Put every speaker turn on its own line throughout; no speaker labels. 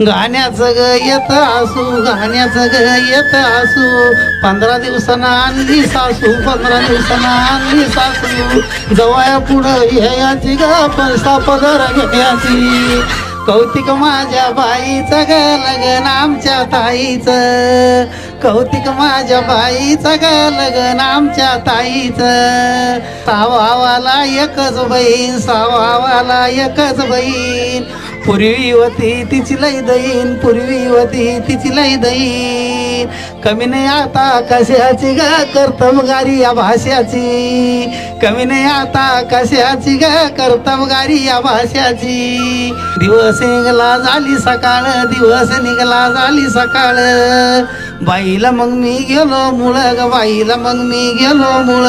गाण्याचं ग येत असू गाण्याचं ग येत असू. पंधरा दिवसानं आणली सासू पंधरा दिवसानं आणली सासू. जवळ पुढं घ्यायची ग पैसा पदर घ्यायची कौतिक माझ्या बाईचं ग लग्न आमच्या ताईचं. कौतिक माझ्या बाईचं ग लग्न आमच्या ताईचं. सावावाला एकच बहीण सावावाला एकच बहीण. पूर्वी होती तिची लय दईन पूर्वी होती तिची लय दईन कमी नाही आता कशाची ग कर्तबगारी या भाषाची. कमी नाही आता कशाची ग कर्तबगारी या भाषाची. दिवस निघला झाली सकाळ दिवस निघला झाली सकाळ. बाईला मग मी गेलो मुळ ग बाईला मग मी गेलो मुळ.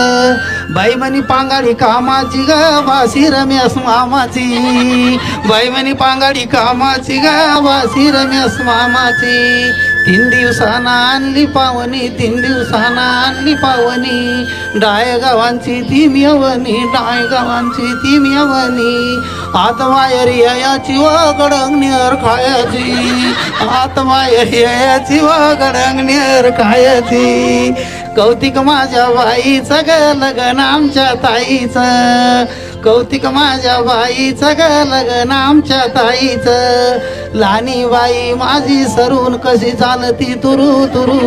बाई म्हणी पांगाडी कामाची ग वासी रमेश मामाची. बाई म्हणी पांगाडी कामाची ग वासी रमेश मामाची. तीन दिवसाना आणली पावनी तीन दिवसाना आणली पावनी. डाय गावांची ती मिळवणी डाय गावांची ती मिळवणी आतमायर याची व गडंगणीवर खायची. आतमायर याची व गडंगणीवर खायची. कौतिक माझ्या बाईचं ग लग्न आमच्या ताईचं. कौतिक माझ्या बाईचं ग लग्न आमच्या ताईचं. लहानी बाई माझी सरून कशी चालती तुरु तुरु.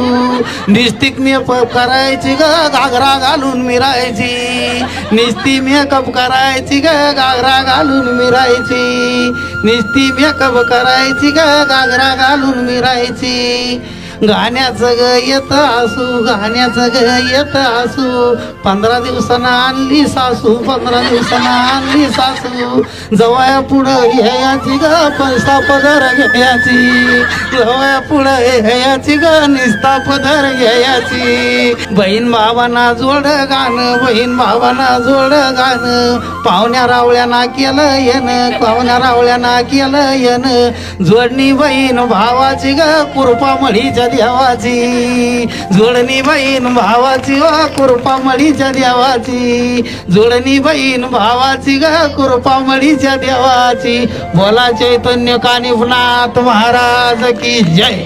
निस्तिक प करायची ग घागरा घालून मिरायची. निस्ती मेकअप करायची ग घागरा घालून मिरायची? निस्ती मेकअप करायची ग घागरा घालून मिरायची? गाण्याचं ग येत असू गाण्याचं ग येत असू. पंधरा दिवसानं आणली सासू पंधरा दिवसानं आणली सासू. जवळ पुढं घ्यायची ग पैसा पदर घ्यायची. जवळ पुढं घ्यायची ग निस्ता पदर घ्यायची. बहीण भावाना जोड गाणं बहीण भावाना जोड गाणं. पाहुण्या रावळ्याना केलं येणं पाहुण्या रावळ्याना केलं येणं. जोडणी बहीण भावाची ग कुरपा मळीच्या देवाची जोडणी बहीण भावाची व कृपा मळीच्या देवाची जोडणी बहीण भावाची ग कृपा मळीच्या देवाची बोला चैतन्य कानिफनाथ महाराज की जय.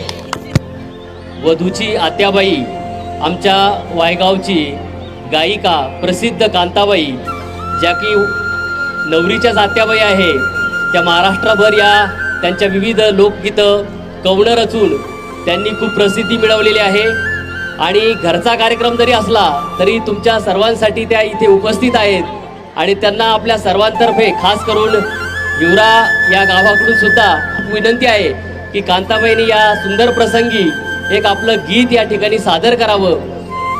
वधूची आत्याबाई आमच्या वायगावची गायिका प्रसिद्ध कांताबाई ज्या की नवरीच्याच आत्याबाई आहे त्या महाराष्ट्रभर या त्यांच्या विविध लोकगीतं कवणं रचून त्यांनी खूप प्रसिद्धी मिळवलेली आहे. आणि घरचा कार्यक्रम जरी असला तरी तुमच्या सर्वांसाठी त्या इथे उपस्थित आहेत. आणि त्यांना आपल्या सर्वांतर्फे खास करून युवरा या गावाकडून सुद्धा खूप विनंती आहे की कांताबाईंनी या सुंदर प्रसंगी एक आपलं गीत या ठिकाणी सादर करावं.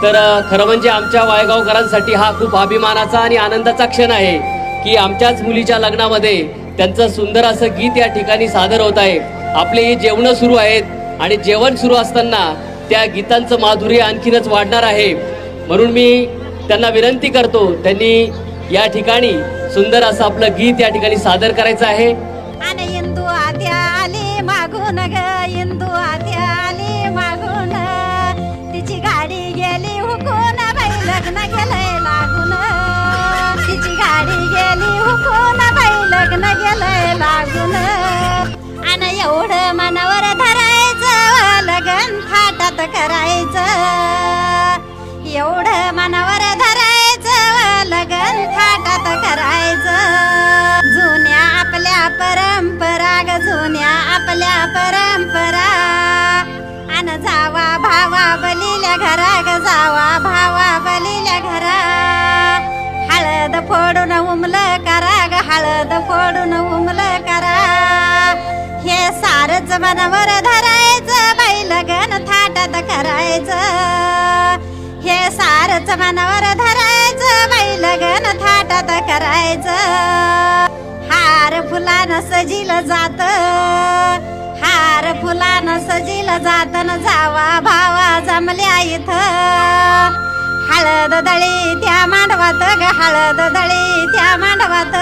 तर खरं म्हणजे आमच्या वायगावकरांसाठी हा खूप अभिमानाचा आणि आनंदाचा क्षण आहे की आमच्याच मुलीच्या लग्नामध्ये त्यांचं सुंदर असं गीत या ठिकाणी सादर होत आहे. आपले हे जेवणं सुरू आहेत. आणि जेवण सुरू असताना त्या गीतांचं माधुर्य आणखीनच वाढणार आहे. म्हणून मी त्यांना विनंती करतो त्यांनी या ठिकाणी सुंदर असं आपलं गीत या ठिकाणी सादर करायचं आहे.
आणि इंदू आत्या आली मागून ग इंदू आत्या जुन्या आपल्या परंपरा. अन जावा भावा बलिल्या घरा ग जावा भावा बलिल्या घरा. हळद फोडून उमल करा ग हळद फोडून उमल करा. हे सारच मनावर धरायचं बैल लगन थाटात करायचं. हे सारच मनावर धरायचं बैल गण थाटात करायचं. फुलान सजील जात. हार फुलान सजील जात न जावा भावा जमल्या इथं. हळद दळी त्या मांडवात ग हळद दळी त्या मांडवात.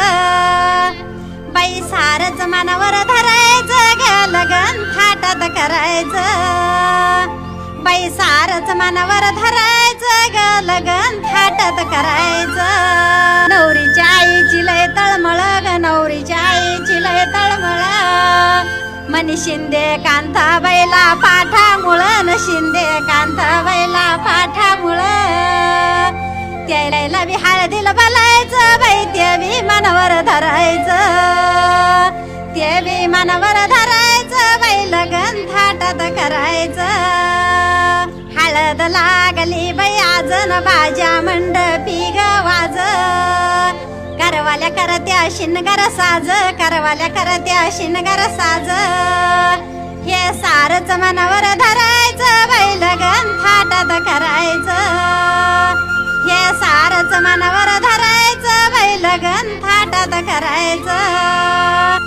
बाई सारच मनावर धरायचं ग लगन थाटात करायचं. बाई सारच मनावर धरायचं ग लगन थाटात करायचं. नवरीच्या आईची लय तळमळ ग शिंदे कांता बैला पाठा न शिंदे कांता बैला पाठा मुळ त्याला बी हळदीला बलायचं बाई ते बी मनावर धरायचं. ते बी मनावर धरायचं बाई लगन थाटात करायचं. हळद लागली बाई आजन बाजा मंडपी करवाल्या करत्या शिनगार साज करवाल्या करत्या शिनगार साज. हे सारच मनावर धरायचं बैल लगन थाटात करायचं. हे सारच मनावर धरायचं बैल लगन थाटात करायचं.